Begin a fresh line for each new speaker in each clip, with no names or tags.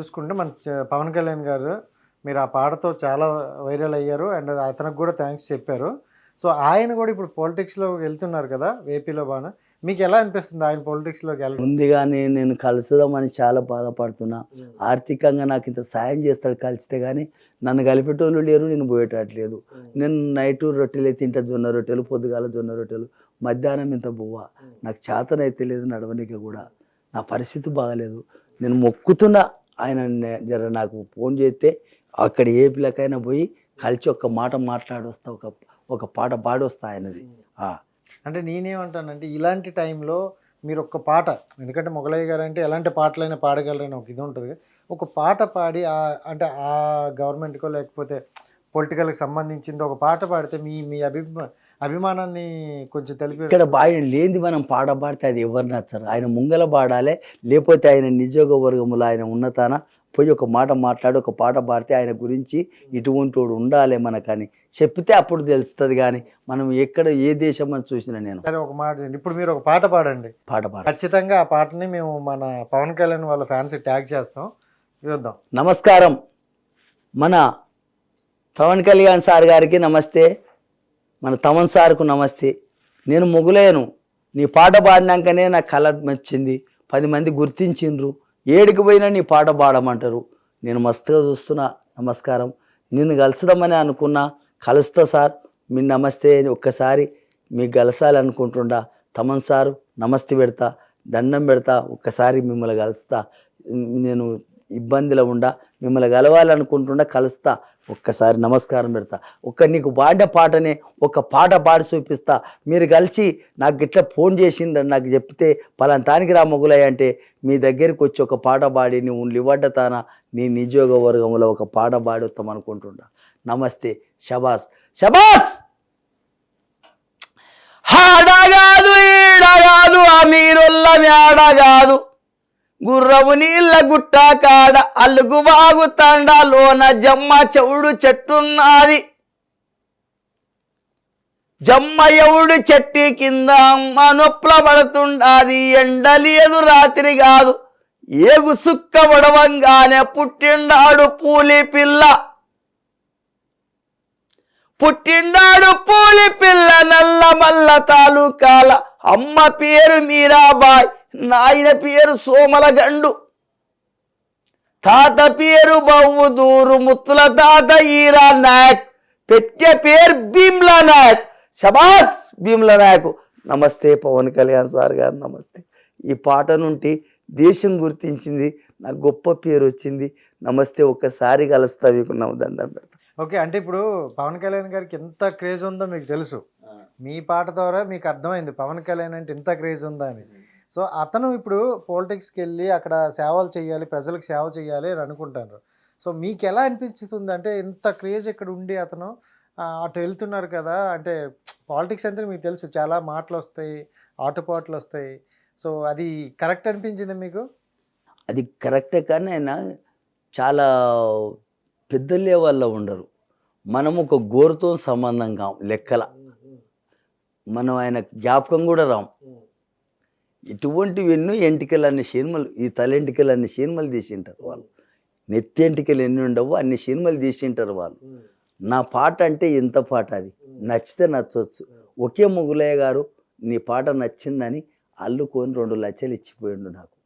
చూసుకుంటే మన చ- పవన్ కళ్యాణ్ గారు మీరు ఆ పాటతో చాలా వైరల్ అయ్యారు అండ్ అతనికి కూడా థ్యాంక్స్ చెప్పారు. సో ఆయన కూడా ఇప్పుడు పొలిటిక్స్లో వెళ్తున్నారు కదా ఏపీలో బాగా మీకు ఎలా అనిపిస్తుంది ఆయన పొలిటిక్స్లోకి ఉంది
కానీ నేను కలుసుదామని చాలా బాధపడుతున్నా. ఆర్థికంగా నాకు ఇంత సాయం చేస్తాడు కలిస్తే కానీ నన్ను కలిపేటోళ్ళు లేరు నేను పోయేటట్లేదు. నేను నైట్ రొట్టెలు తింటా జొన్న రొట్టెలు పొద్దుగాల జొన్న రొట్టెలు మధ్యాహ్నం ఇంత బువ్వ. నాకు చేతనైతే లేదు నడవనిక కూడా. నా పరిస్థితి బాగలేదు. నేను మొక్కుతున్నా. ఆయన జర నాకు ఫోన్ చేస్తే అక్కడ ఏ పిల్లకైనా పోయి కలిసి ఒక్క మాట మాట్లాడొస్తా ఒక ఒక పాట పాడొస్తా ఆయనది.
అంటే నేనేమంటానంటే ఇలాంటి టైంలో మీరు ఒక పాట ఎందుకంటే మొగలయ్య గారు అంటే ఎలాంటి పాటలైనా పాడగలరని ఒక ఇది ఉంటుంది. ఒక పాట పాడి ఆ అంటే ఆ గవర్నమెంట్కో లేకపోతే పొలిటికల్కి సంబంధించింది ఒక పాట పాడితే మీ మీ అభిమా అభిమానాన్ని కొంచెం తెలిపి
ఇక్కడ ఆయన లేనిది మనం పాట పాడితే అది ఎవరు నచ్చరు. ఆయన ముంగల పాడాలి లేకపోతే ఆయన నిజోగ వర్గములు ఆయన ఉన్నతాన పోయి ఒక మాట మాట్లాడి ఒక పాట పాడితే ఆయన గురించి ఇటువంటి వాడు ఉండాలి మనకని చెప్తే అప్పుడు తెలుస్తుంది కానీ మనం ఎక్కడ ఏ దేశం అని చూసినా నేను.
సరే ఒక మాట. ఇప్పుడు మీరు ఒక పాట పాడండి.
పాట పాడ.
ఖచ్చితంగా ఆ పాటని మేము మన పవన్ కళ్యాణ్ వాళ్ళ ఫ్యాన్స్ ట్యాగ్ చేస్తాం. చూద్దాం.
నమస్కారం. మన పవన్ కళ్యాణ్ సార్ గారికి నమస్తే. మన తమన్ సార్కు నమస్తే. నేను మొగులేను నీ పాట పాడినాకనే నాకు కళ వచ్చింది పది మంది గుర్తించిండ్రు. ఏడికి పోయినా నీ పాట పాడమంటారు. నేను మస్తుగా చూస్తున్నా. నమస్కారం. నిన్ను కలుసుదామని అనుకున్నా. కలుస్తా సార్. మీ నమస్తే అని ఒక్కసారి మీకు కలసాలనుకుంటుండా తమన్ సారు నమస్తే పెడతా. దండం పెడతా. ఒక్కసారి మిమ్మల్ని కలుస్తా. నేను ఇబ్బందిలో ఉండా మిమ్మల్ని కలవాలనుకుంటుండా కలుస్తా. ఒక్కసారి నమస్కారం పెడతా. ఒక్క నీకు పాడిన పాటనే ఒక పాట పాడి చూపిస్తా. మీరు కలిసి నాకు ఇట్లా ఫోన్ చేసిండ్రు నాకు చెప్తే పలాంతానికి రా మొగులయ్య అంటే మీ దగ్గరికి వచ్చి ఒక పాట పాడి నువ్వు లివడ్డతానా నీ నిజోగ వర్గంలో ఒక పాట పాడి వస్తాం అనుకుంటుండా. నమస్తే షబాస్ షబాస్ హాడగాదు ఈడగాదు ఆ మీరొల్ల మేడగాదు గుర్రవు నీళ్ళ గుట్ట కాడ అల్లుగు బాగు తండాలోన జమ్మ చెవుడు చెట్టున్నది. జమ్మ ఎవడు చెట్టు కింద అమ్మ నొప్పుల పడుతుండాది. ఎండలేదు రాత్రి కాదు. ఏగు సుక్క పడవంగానే పుట్టిండాడు పూలి పిల్ల. పుట్టిండాడు పూలి పిల్ల నల్ల మల్ల తాలూకాల. అమ్మ పేరు మీరాబాయ్. నాయన పేరు సోమలగండు. తాత పేరు బవ్వుదూరు ముత్తుల తాత ఈరా నాయక్ పెట్టే పేరు భీమ్లా నాయక్ శబాస్ భీమ్లా నాయక్ నమస్తే పవన్ కళ్యాణ్ సార్ గారు నమస్తే. ఈ పాట నుండి దేశం గుర్తించింది నాకు గొప్ప పేరు వచ్చింది. నమస్తే ఒక్కసారి కలుస్తా మీకు దండం
ఓకే అంటే ఇప్పుడు పవన్ కళ్యాణ్ గారికి ఎంత క్రేజ్ ఉందో మీకు తెలుసు. మీ పాట ద్వారా మీకు అర్థమైంది పవన్ కళ్యాణ్ అంటే ఇంత క్రేజ్ ఉందా అని. సో అతను ఇప్పుడు పాలిటిక్స్కి వెళ్ళి అక్కడ సేవలు చేయాలి ప్రజలకు సేవ చేయాలి అని అనుకుంటారు. సో మీకు ఎలా అనిపించుతుంది అంటే ఇంత క్రేజ్ ఇక్కడ ఉండి అతను అటు వెళ్తున్నారు కదా అంటే పాలిటిక్స్ అంటే మీకు తెలుసు చాలా మాటలు వస్తాయి ఆటుపాట్లు వస్తాయి సో అది కరెక్ట్ అనిపించింది మీకు?
అది కరెక్టే కానీ ఆయన చాలా పెద్ద లెవెల్లో ఉండరు. మనం ఒక గోరుతో సంబంధం కాం లెక్కల. మనం ఆయన జ్ఞాపకం కూడా రాం. ఇటువంటివి ఎన్నో ఎంటికలు అన్ని సినిమాలు ఈ తలెంటికలు అన్ని సినిమాలు తీసింటారు వాళ్ళు. నెత్తి ఎంటికలు ఎన్ని ఉండవు అన్ని సినిమాలు తీసింటారు వాళ్ళు. నా పాట అంటే ఎంత పాట అది. నచ్చితే నచ్చవచ్చు ఒకే మొగులయ్య గారు నీ పాట నచ్చిందని అల్లుకొని రెండు లక్షలు ఇచ్చిపోయిండు నాకు.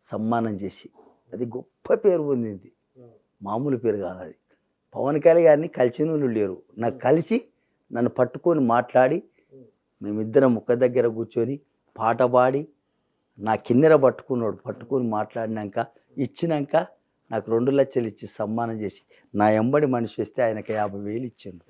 సన్మానం చేసి. అది గొప్ప పేరు పొందింది. మామూలు పేరు కాదు అది. పవన్ కళ్యాణ్ గారిని కలిసిన వాళ్ళు లేరు. నాకు కలిసి నన్ను పట్టుకొని మాట్లాడి మేమిద్దరం ముక్క దగ్గర కూర్చొని పాట పాడి నా కిన్నెర పట్టుకున్నాడు పట్టుకొని మాట్లాడినాక ఇచ్చినాక నాకు రెండు లక్షలు ఇచ్చి సమ్మానం చేసి నా ఎంబడి మనిషి వస్తే ఆయనకు యాభై వేలు ఇచ్చిండు.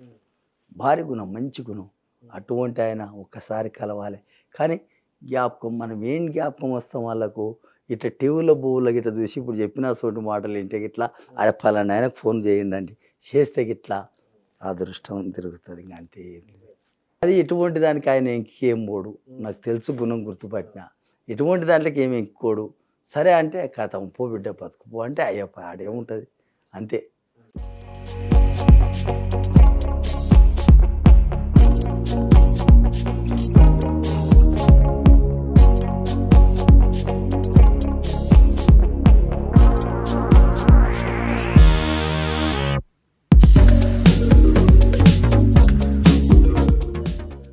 భారీ గుణం మంచి గుణం. అటువంటి ఆయన ఒక్కసారి కలవాలి. కానీ జ్ఞాపకం మనం ఏం జ్ఞాపకం వస్తాం వాళ్ళకు? ఇట్లా టీవీలో బువ్వులో గిట్ట చూసి ఇప్పుడు చెప్పిన సోటి మాటలు ఇంటే గిట్లా అరే పలానా ఆయనకు ఫోన్ చేయండి అండి చేస్తే గిట్లా అదృష్టం తిరుగుతుంది ఇంకా అంతే ఏం లేదు. అది ఎటువంటి దానికి ఆయన ఇంకేం పోడు. నాకు తెలుసు గుణం గుర్తుపట్టిన. ఎటువంటి దాంట్లోకి ఏమి ఇంకోడు సరే అంటే కథ పో బిడ్డ బతుకుపో అంటే అయ్యప్ప ఆడేముంటుంది. అంతే.